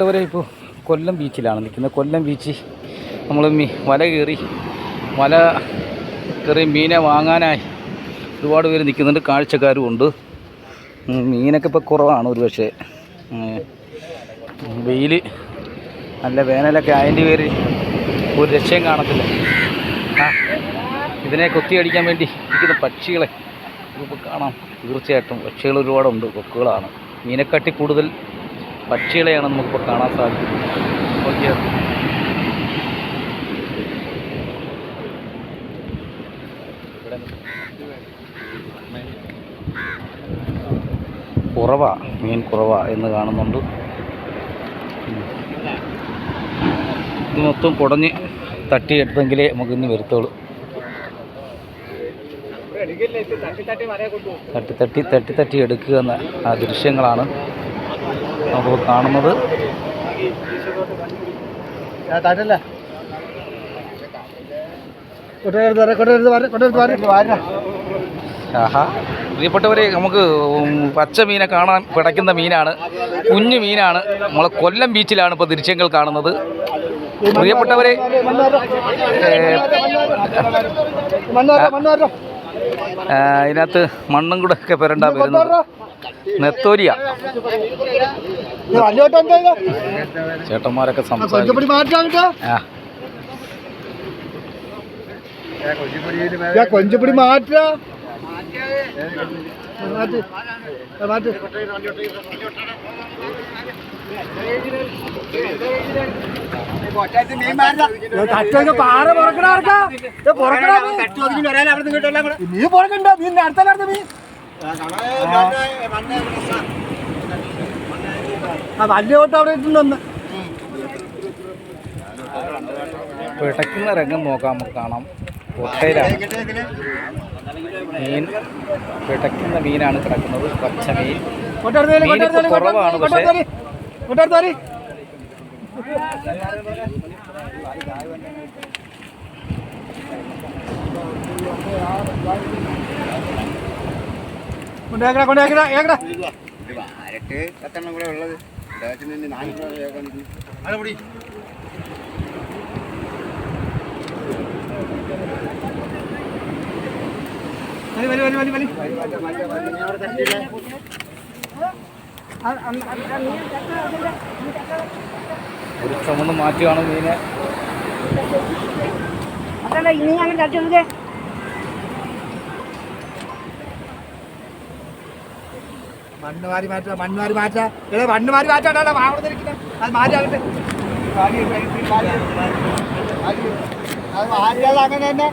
വരെ ഇപ്പോൾ കൊല്ലം ബീച്ചിലാണ് നിൽക്കുന്നത്. കൊല്ലം ബീച്ച് നമ്മൾ മീ വല കയറി വല കയറി മീനെ വാങ്ങാനായി ഒരുപാട് പേര് നിൽക്കുന്നുണ്ട്. കാഴ്ചക്കാരും ഉണ്ട്. മീനൊക്കെ ഇപ്പോൾ കുറവാണ് ഒരു പക്ഷേ വെയിൽ നല്ല വേനലൊക്കെ ആയതിന്റെ പേര് ഒരു രക്ഷയും കാണത്തില്ല. ആ ഇതിനെ കൊത്തിയടിക്കാൻ വേണ്ടി ഇരിക്കുന്ന പക്ഷികളെ ഇപ്പോൾ കാണാം. തീർച്ചയായിട്ടും പക്ഷികൾ ഒരുപാടുണ്ട് കൊക്കുകളാണ്. മീനെക്കാട്ടി കൂടുതൽ പക്ഷികളെയാണ് നമുക്കിപ്പോൾ കാണാൻ സാധിക്കുന്നത്. നോക്കിയോ കുറവാ മീൻ കുറവാ എന്ന് കാണുന്നുണ്ട്. ഇത് മൊത്തം കുടഞ്ഞ് തട്ടിയെടുത്തെങ്കിലേ നമുക്ക് ഇന്ന് വരുത്തുള്ളൂ. തട്ടി തട്ടി തട്ടി തട്ടി എടുക്കുക എന്ന ആ ദൃശ്യങ്ങളാണ്. നമുക്ക് കാണുന്നത്. ആഹാ. പ്രിയപ്പെട്ടവരെ നമുക്ക് പച്ച മീനെ കാണാൻ പിടയ്ക്കുന്ന മീനാണ്. കുഞ്ഞു മീനാണ്. നമ്മളെ കൊല്ലം ബീച്ചിലാണ് ഇപ്പോൾ ദൃശ്യങ്ങൾ കാണുന്നത്. പ്രിയപ്പെട്ടവരെ ഇതിനകത്ത് മണ്ണും കൂടെ ഒക്കെ പുരണ്ടാ വരുന്നത്. നെത്തോലിയ. ചേട്ടന്മാരൊക്കെ സംസാരിക്കും. ആ. കൊഞ്ചപ്പൊടി മാറ്റ. പാറ പുറക്കണ നീ പുറക്കണ്ട നീ അടുത്ത നീ. ആ വലിയ ഓട്ടം അവിടെ ഇട്ടുണ്ടെന്ന് പിടയ്ക്കുന്ന രംഗം നോക്കാം നമുക്ക് കാണാം. കൊട്ടയിലാണ് മീൻ പിടയ്ക്കുന്ന മീനാണ് കിടക്കുന്നത്. പച്ച മീൻ. കുറവാണ് പക്ഷേ. കൊണ്ടേക്കട കൊണ്ടേക്കട ഏക്കട ആരട്ട് പത്തെണ്ണം കൂടെ ഉള്ളത്? നാല് വലി വലി വലി വലി മാറ്റുകയാണ് മീനെ. അതല്ല ഇനി ഞങ്ങൾ തട്ടുന്നത് മണ്ണ് മാറി മാറ്റാ മണ്ണ് മാറി മാറ്റുക. ഇവിടെ മണ്ണ് മാറി മാറ്റാണ്ടാ മാറുന്നിരിക്കുന്നത് അത് മാറ്റാകട്ടെ അത് മാറ്റിയാൽ അങ്ങനെ തന്നെ.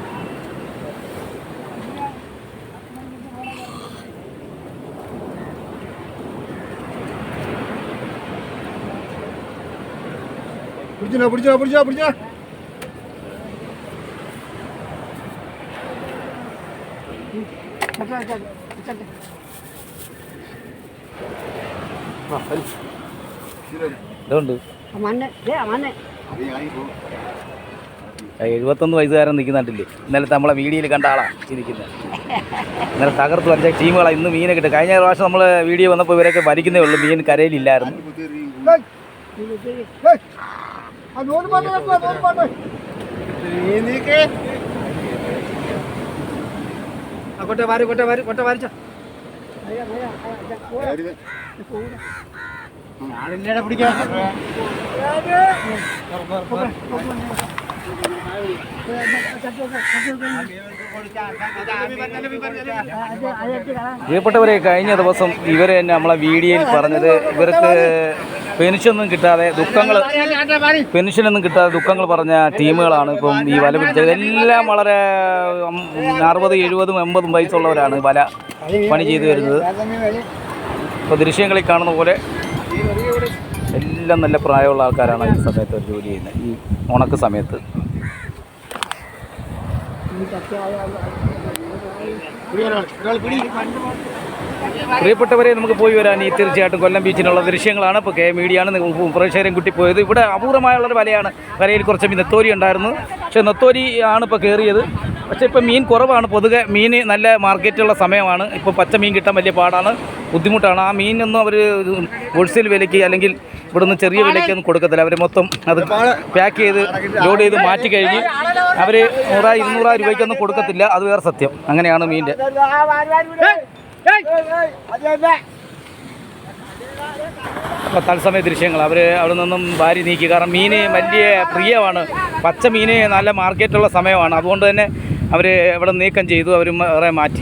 പിടിച്ചോ പിടിച്ചോ പിടിച്ചോ പിടിച്ചോ. ഇതുണ്ട് മണ്ണ് എഴുപത്തൊന്ന് വയസ്സുകാരൻ നിൽക്കുന്നുണ്ടില്ലേ ഇന്നലെ നമ്മളെ വീഡിയോയിൽ കണ്ട ആളാ ഇരിക്കുന്നത് ഇന്നലെ തകർത്ത് വരച്ച ടീമുകളാണ് ഇന്ന് മീനെ കിട്ടും. കഴിഞ്ഞ പ്രാവശ്യം നമ്മൾ വീഡിയോ വന്നപ്പോൾ ഇവരൊക്കെ വലിക്കുന്നേ ഉള്ളൂ മീൻ കരയിലില്ലായിരുന്നു. കേട്ടോ, വാരി കൊട്ട വാരി കൊട്ട വാരിച്ചോ പ്രിയപ്പെട്ടവരെ കഴിഞ്ഞ ദിവസം ഇവരെ തന്നെ നമ്മളെ വീഡിയോയിൽ പറഞ്ഞത് ഇവർക്ക് പെൻഷനൊന്നും കിട്ടാതെ ദുഃഖങ്ങൾ പെൻഷനൊന്നും കിട്ടാതെ ദുഃഖങ്ങൾ പറഞ്ഞ ടീമുകളാണ് ഇപ്പം ഈ വല പിടിച്ചത്. എല്ലാം വളരെ അറുപത് എഴുപതും എൺപതും വയസ്സുള്ളവരാണ് വല പണി ചെയ്തു വരുന്നത്. ഇപ്പോൾ ദൃശ്യങ്ങളിൽ കാണുന്ന പോലെ എല്ലാം നല്ല പ്രായമുള്ള ആൾക്കാരാണ് ഈ സമയത്ത് അവർ ജോലി ചെയ്യുന്നത്. ഈ ഉണക്ക് സമയത്ത്. പ്രിയപ്പെട്ടവരെ നമുക്ക് പോയി വരാൻ ഈ തീർച്ചയായിട്ടും കൊല്ലം ബീച്ചിനുള്ള ദൃശ്യങ്ങളാണ്. ഇപ്പോൾ കെ മീഡിയാണ് പ്രേക്ഷകരും കുട്ടി പോയത്. ഇവിടെ അപൂർവമായുള്ളൊരു വലയാണ് വലയിൽ കുറച്ച് നെത്തോരി ഉണ്ടായിരുന്നു. പക്ഷേ നെത്തോരി ആണ് ഇപ്പോൾ കയറിയത് പക്ഷേ ഇപ്പോൾ മീൻ കുറവാണ്. പൊതുവെ മീൻ നല്ല മാർക്കറ്റുള്ള സമയമാണ്. ഇപ്പോൾ പച്ച മീൻ കിട്ടാൻ വലിയ പാടാണ്. ബുദ്ധിമുട്ടാണ്. ആ മീനൊന്നും അവർ ഹോൾസെയിൽ വിലയ്ക്ക് അല്ലെങ്കിൽ ഇവിടുന്ന് ചെറിയ വിലയ്ക്കൊന്നും കൊടുക്കത്തില്ല. അവർ മൊത്തം അത് പാക്ക് ചെയ്ത് ലോഡ് ചെയ്ത് മാറ്റി കഴിഞ്ഞ് അവർ നൂറാ ഇരുന്നൂറാ രൂപയ്ക്കൊന്നും കൊടുക്കത്തില്ല. അത് വേറെ സത്യം. അങ്ങനെയാണ് മീനിന്റെ അപ്പോൾ തത്സമയ ദൃശ്യങ്ങൾ. അവർ അവിടെ നിന്നും വാരി നീക്കി. കാരണം മീന് വലിയ പ്രിയമാണ്. പച്ച മീന് നല്ല മാർക്കറ്റുള്ള സമയമാണ്. അതുകൊണ്ട് തന്നെ അവർ ഇവിടെ നീക്കം ചെയ്തു. അവർ വേറെ മാറ്റി.